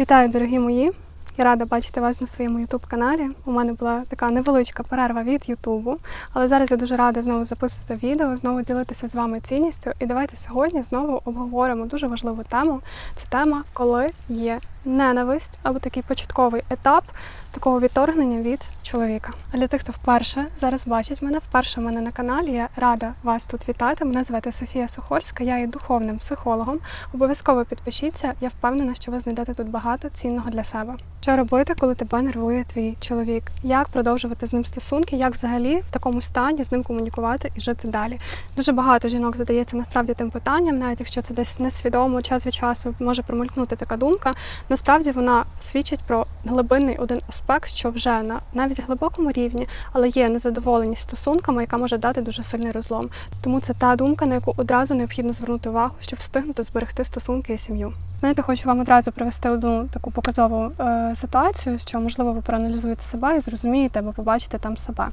Вітаю, дорогі мої! Я рада бачити вас на своєму ютуб-каналі. У мене була така невеличка перерва від Ютубу, але зараз я дуже рада знову записувати відео, знову ділитися з вами цінністю. І давайте сьогодні знову обговоримо дуже важливу тему. Це тема, коли є ненависть або такий початковий етап такого відторгнення від чоловіка. А для тих, хто вперше зараз бачить мене, вперше в мене на каналі. Я рада вас тут вітати. Мене звати Софія Сухорська, я є духовним психологом. Обов'язково підпишіться. Я впевнена, що ви знайдете тут багато цінного для себе. Що робити, коли тебе нервує твій чоловік? Як продовжувати з ним стосунки? Як взагалі в такому стані з ним комунікувати і жити далі? Дуже багато жінок задається насправді тим питанням, навіть якщо це десь несвідомо, час від часу може промелькнути така думка. Насправді вона свідчить про глибинний один аспект, що вже на навіть глибокому рівні, але є незадоволеність стосунками, яка може дати дуже сильний розлом. Тому це та думка, на яку одразу необхідно звернути увагу, щоб встигнути зберегти стосунки і сім'ю. Знаєте, хочу вам одразу привести одну таку показову е, ситуацію, що можливо ви проаналізуєте себе і зрозумієте або побачите там себе.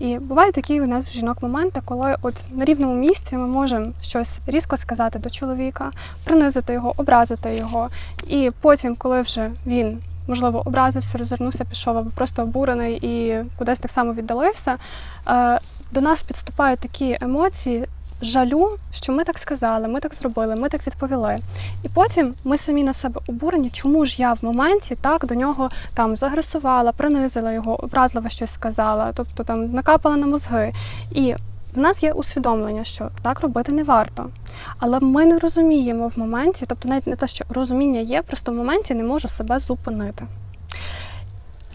І бувають такі у нас в жінок моменти, коли от на рівному місці ми можемо щось різко сказати до чоловіка, принизити його, образити його. І потім, коли вже він можливо образився, розвернувся, пішов або просто обурений і кудись так само віддалився. е, До нас підступають такі емоції. Жалю, що ми так сказали, ми так зробили, ми так відповіли. І потім ми самі на себе обурені, чому ж я в моменті так до нього там загресувала, принизила його, образливо щось сказала, тобто там накапала на мозги. І в нас є усвідомлення, що так робити не варто. Але ми не розуміємо в моменті, тобто навіть не те, що розуміння є, просто в моменті не можу себе зупинити.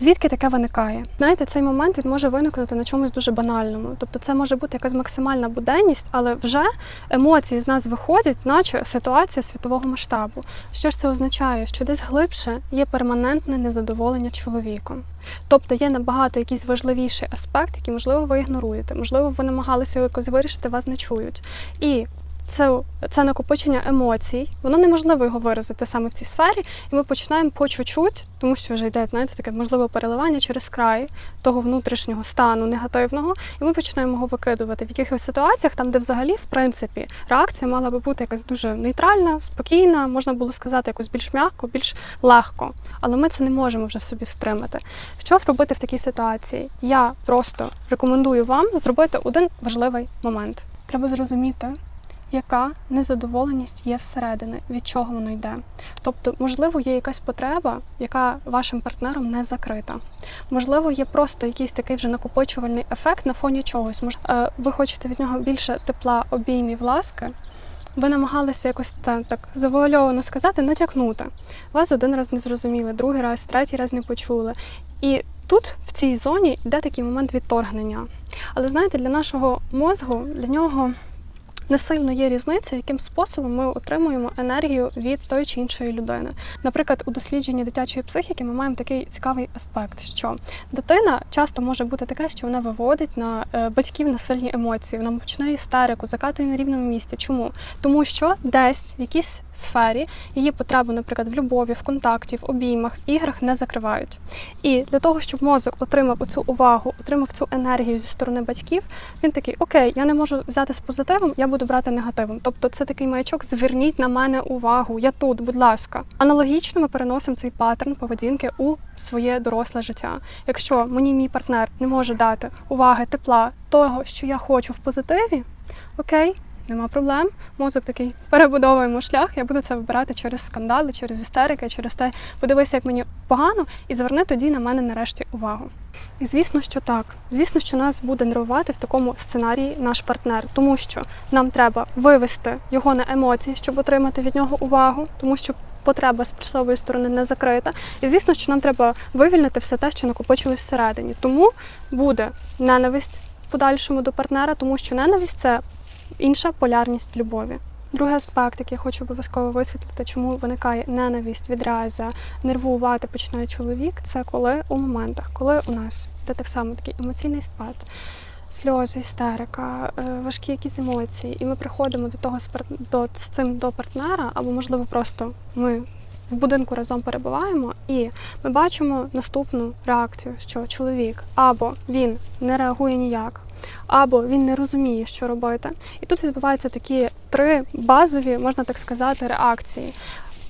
Звідки таке виникає? Знаєте, цей момент він може виникнути на чомусь дуже банальному. Тобто це може бути якась максимальна буденність, але вже емоції з нас виходять, наче ситуація світового масштабу. Що ж це означає? Що десь глибше є перманентне незадоволення чоловіком. Тобто є набагато якийсь важливіший аспект, який, можливо, ви ігноруєте, можливо, ви намагалися якось вирішити, вас не чують. І це, це накопичення емоцій, воно неможливо його виразити саме в цій сфері, і ми починаємо по чуть-чуть, тому що вже йде знаєте, таке можливе переливання через край того внутрішнього стану негативного, і ми починаємо його викидувати в якихось ситуаціях, там, де взагалі, в принципі, реакція мала би бути якась дуже нейтральна, спокійна, можна було сказати, якось більш м'яко, більш легко. Але ми це не можемо вже в собі встримати. Що робити в такій ситуації? Я просто рекомендую вам зробити один важливий момент. Треба зрозуміти, яка незадоволеність є всередини, від чого воно йде. Тобто, можливо, є якась потреба, яка вашим партнером не закрита. Можливо, є просто якийсь такий вже накопичувальний ефект на фоні чогось. Мож, е, ви хочете від нього більше тепла, обіймів, ласки. Ви намагалися якось так, так завуальовано сказати, натякнути. Вас один раз не зрозуміли, другий раз, третій раз не почули. І тут, в цій зоні, йде такий момент відторгнення. Але знаєте, для нашого мозгу, для нього не сильно є різниця, яким способом ми отримуємо енергію від тої чи іншої людини. Наприклад, у дослідженні дитячої психіки ми маємо такий цікавий аспект, що дитина часто може бути таке, що вона виводить на е, батьків на сильні емоції, вона починає істерику, закатує на рівному місці. Чому? Тому що десь в якійсь сфері її потреби, наприклад, в любові, в контакті, в обіймах, іграх не закривають. І для того, щоб мозок отримав цю увагу, отримав цю енергію зі сторони батьків, він такий: Окей, я не можу взяти з позитивом, я буду брати негативом. Тобто, це такий маячок, зверніть на мене увагу. Я тут, будь ласка. Аналогічно ми переносимо цей паттерн поведінки у своє доросле життя. Якщо мені мій партнер не може дати уваги, тепла, того, що я хочу в позитиві, окей. Нема проблем. Мозок такий перебудовуємо шлях. Я буду це вибирати через скандали, через істерики, через те, подивися, як мені погано, і зверни тоді на мене нарешті увагу. І звісно, що так. Звісно, що нас буде нервувати в такому сценарії наш партнер, тому що нам треба вивести його на емоції, щоб отримати від нього увагу, тому що потреба з плюсової сторони не закрита. І звісно, що нам треба вивільнити все те, що накопичилось всередині. Тому буде ненависть в подальшому до партнера, тому що ненависть це інша полярність любові. Другий аспект, який я хочу обов'язково висвітлити, чому виникає ненависть, відраза, нервувати починає чоловік, це коли у моментах, коли у нас де так само такий емоційний спад, сльози, істерика, е, важкі якісь емоції, і ми приходимо до того до, з цим до партнера, або можливо просто ми в будинку разом перебуваємо, і ми бачимо наступну реакцію, що чоловік або він не реагує ніяк, або він не розуміє, що робити. І тут відбуваються такі три базові, можна так сказати, реакції.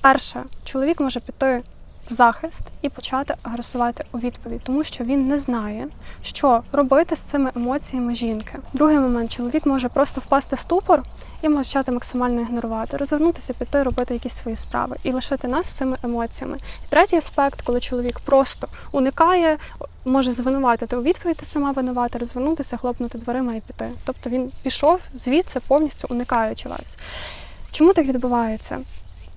Перше, чоловік може піти в захист і почати агресувати у відповідь, тому що він не знає, що робити з цими емоціями жінки. Другий момент чоловік може просто впасти в ступор і почати максимально ігнорувати, розвернутися, піти, робити якісь свої справи і лишити нас цими емоціями. І третій аспект, коли чоловік просто уникає, може звинуватити у відповідь, сама винувата, розвернутися, хлопнути дверима і піти. Тобто він пішов звідси повністю уникаючи вас. Чому так відбувається?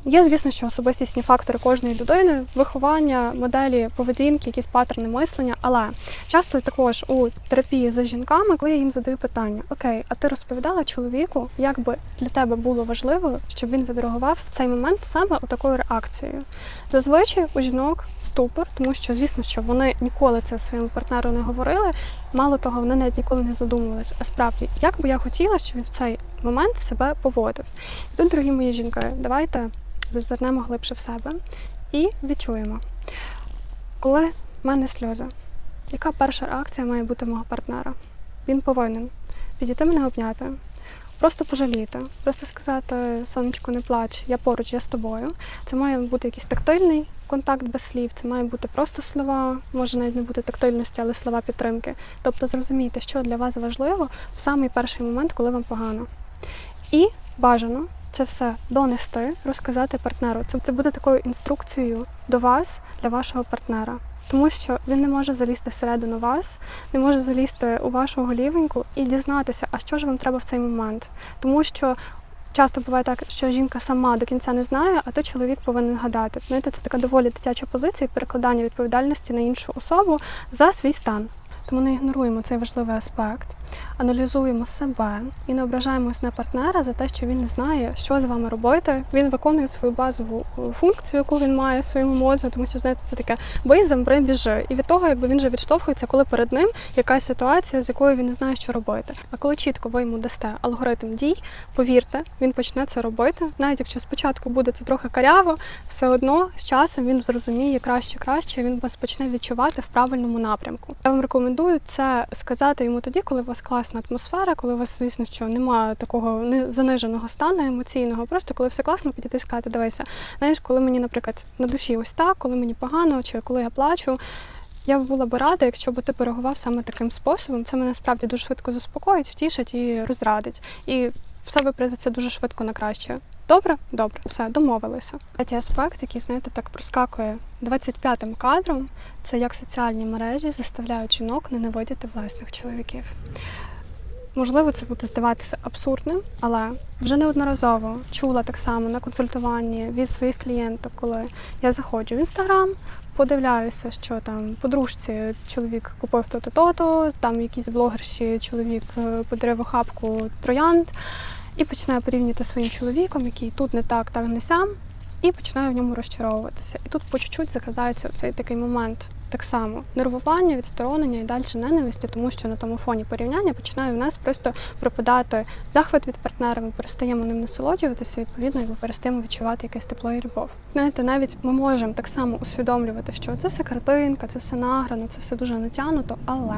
Є, звісно, що особистісні фактори кожної людини, виховання, моделі поведінки, якісь паттерни мислення. Але часто також у терапії за жінками, коли я їм задаю питання: Окей, а ти розповідала чоловіку, як би для тебе було важливо, щоб він відреагував в цей момент саме такою реакцією? Зазвичай у жінок ступор, тому що, звісно, що вони ніколи це своєму партнеру не говорили. Мало того, вони навіть ніколи не задумувалися. А справді, як би я хотіла, щоб він в цей момент себе поводив. І тут, дорогі мої жінки, давайте зазирнемо глибше в себе і відчуємо, коли в мене сльози, яка перша реакція має бути мого партнера? Він повинен підійти мене обняти, просто пожаліти, просто сказати: сонечко, не плач, я поруч, я з тобою. Це має бути якийсь тактильний контакт без слів, це має бути просто слова, може навіть не бути тактильності, але слова підтримки. Тобто зрозумійте, що для вас важливо в самий перший момент, коли вам погано. І бажано це все донести, розказати партнеру. Це, це буде такою інструкцією до вас, для вашого партнера. Тому що він не може залізти всередину вас, не може залізти у вашу голівеньку і дізнатися, а що ж вам треба в цей момент. Тому що часто буває так, що жінка сама до кінця не знає, а то чоловік повинен гадати. Знаєте, це така доволі дитяча позиція перекладання відповідальності на іншу особу за свій стан. Тому не ігноруємо цей важливий аспект, аналізуємо себе і не ображаємось на партнера за те, що він не знає, що з вами робити. Він виконує свою базову е, функцію, яку він має в своєму мозку, тому що знаєте, це таке бий, замбри, біжи. І від того, якби він же відштовхується, коли перед ним якась ситуація, з якою він не знає, що робити. А коли чітко ви йому дасте алгоритм дій, повірте, він почне це робити. Навіть якщо спочатку буде це трохи каряво, все одно з часом він зрозуміє краще, краще. Він вас почне відчувати в правильному напрямку. Я вам рекомендую це сказати йому тоді, коли у вас класна атмосфера, коли у вас, звісно, що немає такого заниженого стану емоційного, просто коли все класно, підійти і сказати, дивися, знаєш, коли мені, наприклад, на душі ось так, коли мені погано, чи коли я плачу. Я б була би рада, якщо б ти перегував саме таким способом. Це мене справді дуже швидко заспокоїть, втішить і розрадить. І все виправиться дуже швидко на краще. Добре? Добре, все, домовилися. Третій аспект, який, знаєте, так проскакує 25-м кадром, це як соціальні мережі заставляють жінок ненавидіти власних чоловіків. Можливо, це буде здаватися абсурдним, але вже неодноразово чула так само на консультуванні від своїх клієнток, коли я заходжу в інстаграм, подивляюся, що там подружці чоловік купив то-то, то-то, там якісь блогерші чоловік е, подарив охапку троянд, і починаю порівнювати своїм чоловіком, який тут не так, так не сям, і починаю в ньому розчаровуватися. І тут по чуть-чуть закрадається цей такий момент. Так само нервування, відсторонення і далі ненависті, тому що на тому фоні порівняння починає в нас просто пропадати захват від партнера, ми перестаємо ним насолоджуватися, відповідно, і ми перестаємо відчувати якесь тепло і любов. Знаєте, навіть ми можемо так само усвідомлювати, що це все картинка, це все награно, це все дуже натягнуто, але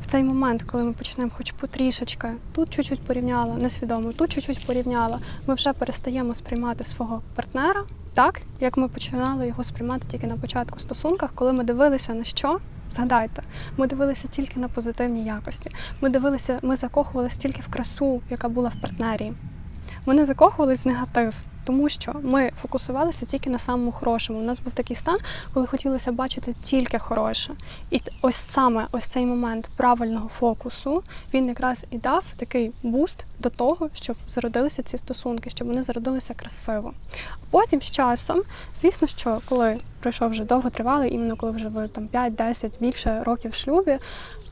в цей момент, коли ми почнемо хоч потрішечки, тут чуть-чуть порівняла, несвідомо, тут чуть-чуть порівняла, ми вже перестаємо сприймати свого партнера так, як ми починали його сприймати тільки на початку стосунках, коли ми дивилися на що. Згадайте, ми дивилися тільки на позитивні якості. Ми дивилися, ми закохувалися тільки в красу, яка була в партнері. Ми не закохувались в негатив, тому що ми фокусувалися тільки на самому хорошому. У нас був такий стан, коли хотілося бачити тільки хороше. І ось саме ось цей момент правильного фокусу він якраз і дав такий буст до того, щоб зародилися ці стосунки, щоб вони зародилися красиво. А потім з часом, звісно, що коли пройшов вже довго тривалий, іменно коли вже ви там 5-10 більше років в шлюбі,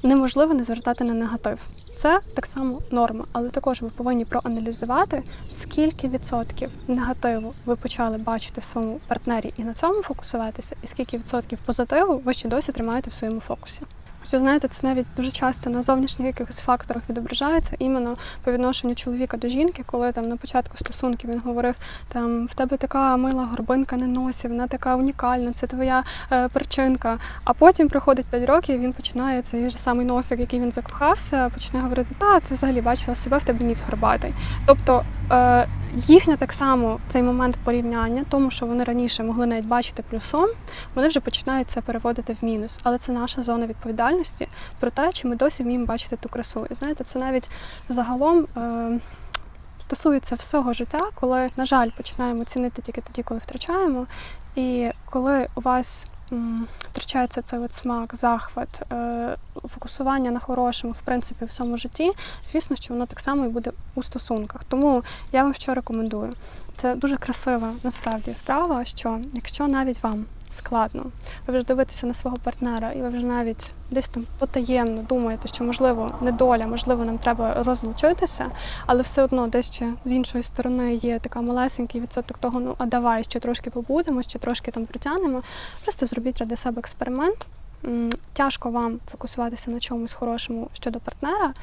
неможливо не звертати на негатив. Це так само норма, але також ви повинні проаналізувати, скільки відсотків негативу ви почали бачити в своєму партнері і на цьому фокусуватися, і скільки відсотків позитиву ви ще досі тримаєте в своєму фокусі. Що знаєте, це навіть дуже часто на зовнішніх якихось факторах відображається іменно по відношенню чоловіка до жінки, коли там на початку стосунків він говорив: там в тебе така мила горбинка на носі, вона така унікальна, це твоя е, причинка. А потім проходить 5 років, і він починає цей же самий носик, який він закохався, починає говорити, та це взагалі бачила себе в тебе ніс горбатий. Тобто е, їхня так само цей момент порівняння, тому що вони раніше могли навіть бачити плюсом, вони вже починають це переводити в мінус. Але це наша зона відповідальності про те, чи ми досі вміємо бачити ту красу. І знаєте, це навіть загалом. Е- Стосується всього життя, коли, на жаль, починаємо цінити тільки тоді, коли втрачаємо. І коли у вас втрачається цей от смак, захват, е, фокусування на хорошому, в принципі, в всьому житті, звісно, що воно так само і буде у стосунках. Тому я вам що рекомендую. Це дуже красива насправді вправа, що якщо навіть вам складно, ви вже дивитеся на свого партнера, і ви вже навіть десь там потаємно думаєте, що можливо не доля, можливо, нам треба розлучитися, але все одно десь ще з іншої сторони є така малесенький відсоток того, ну а давай ще трошки побудемо, ще трошки там притягнемо. Просто зробіть ради себе експеримент. Тяжко вам фокусуватися на чомусь хорошому щодо партнера.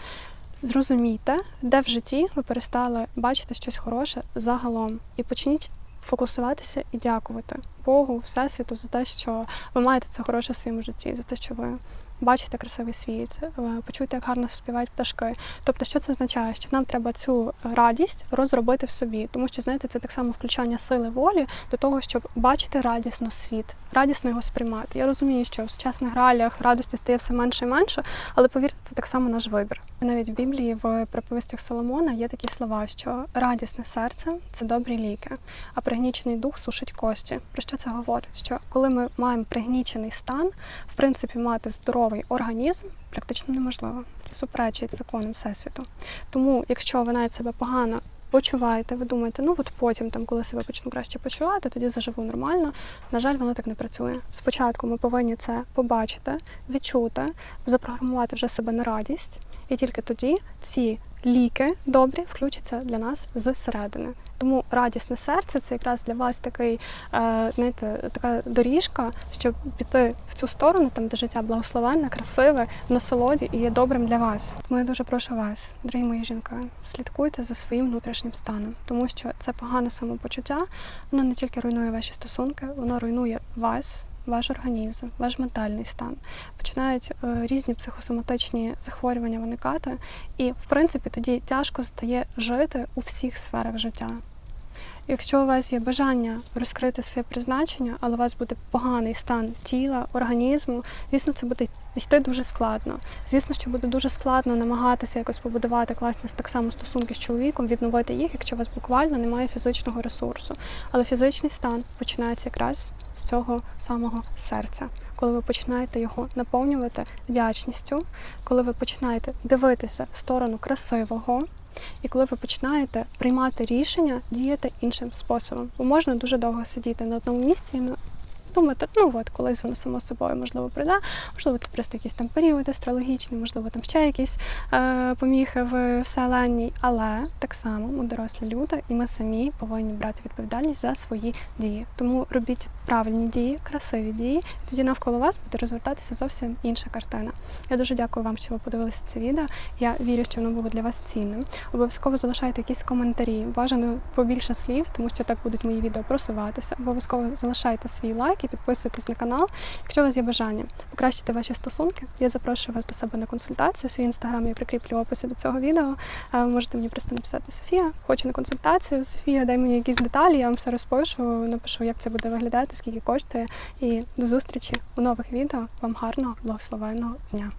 Зрозумійте, де в житті ви перестали бачити щось хороше загалом, і почніть фокусуватися і дякувати Богу, Всесвіту за те, що ви маєте це хороше в своєму житті, за те, що ви бачите красивий світ, е, почуйте, як гарно співають пташки. Тобто, що це означає? Що нам треба цю радість розробити в собі, тому що знаєте, це так само включання сили волі до того, щоб бачити радісно світ, радісно його сприймати. Я розумію, що в сучасних реаліях радості стає все менше і менше, але повірте, це так само наш вибір. Навіть в Біблії в приповістях Соломона є такі слова, що радісне серце це добрі ліки, а пригнічений дух сушить кості. Про що це говорить? Що коли ми маємо пригнічений стан, в принципі, мати здоровий організм практично неможливо. Це суперечить законам всесвіту. Тому, якщо ви навіть себе погано почуваєте, ви думаєте, ну от потім, там, коли себе почну краще почувати, тоді заживу нормально. На жаль, воно так не працює. Спочатку ми повинні це побачити, відчути, запрограмувати вже себе на радість, і тільки тоді ці ліки добрі включаться для нас зсередини. Тому радісне серце це якраз для вас такий, е, знаєте, така доріжка, щоб піти в цю сторону, там де життя благословенне, красиве, в насолоді і є добрим для вас. Тому я дуже прошу вас, дорогі мої жінки, слідкуйте за своїм внутрішнім станом, тому що це погане самопочуття, воно не тільки руйнує ваші стосунки, воно руйнує вас. Ваш організм, ваш ментальний стан починають е, різні психосоматичні захворювання виникати, і в принципі тоді тяжко стає жити у всіх сферах життя. Якщо у вас є бажання розкрити своє призначення, але у вас буде поганий стан тіла, організму, звісно, це буде йти дуже складно. Звісно, що буде дуже складно намагатися якось побудувати класні так само стосунки з чоловіком, відновити їх, якщо у вас буквально немає фізичного ресурсу. Але фізичний стан починається якраз з цього самого серця. Коли ви починаєте його наповнювати вдячністю, коли ви починаєте дивитися в сторону красивого, і коли ви починаєте приймати рішення діяти іншим способом, бо можна дуже довго сидіти на одному місці ну, думати, ну от колись воно само собою можливо прийде, можливо, це просто якийсь там період астрологічний, можливо, там ще якісь е, поміхи в вселенній, але так само ми дорослі люди, і ми самі повинні брати відповідальність за свої дії. Тому робіть правильні дії, красиві дії, і тоді навколо вас буде розвертатися зовсім інша картина. Я дуже дякую вам, що ви подивилися це відео. Я вірю, що воно було для вас цінним. Обов'язково залишайте якісь коментарі, бажано побільше слів, тому що так будуть мої відео просуватися. Обов'язково залишайте свій лайк і підписуйтесь на канал. Якщо у вас є бажання покращити ваші стосунки, я запрошую вас до себе на консультацію. Свій інстаграм я прикріплю в описі до цього відео. Ви можете мені просто написати Софія, хочу на консультацію. Софія, дай мені якісь деталі, я вам все розпишу, напишу, як це буде виглядати, скільки коштує. І до зустрічі у нових відео. Вам гарного, благословенного дня.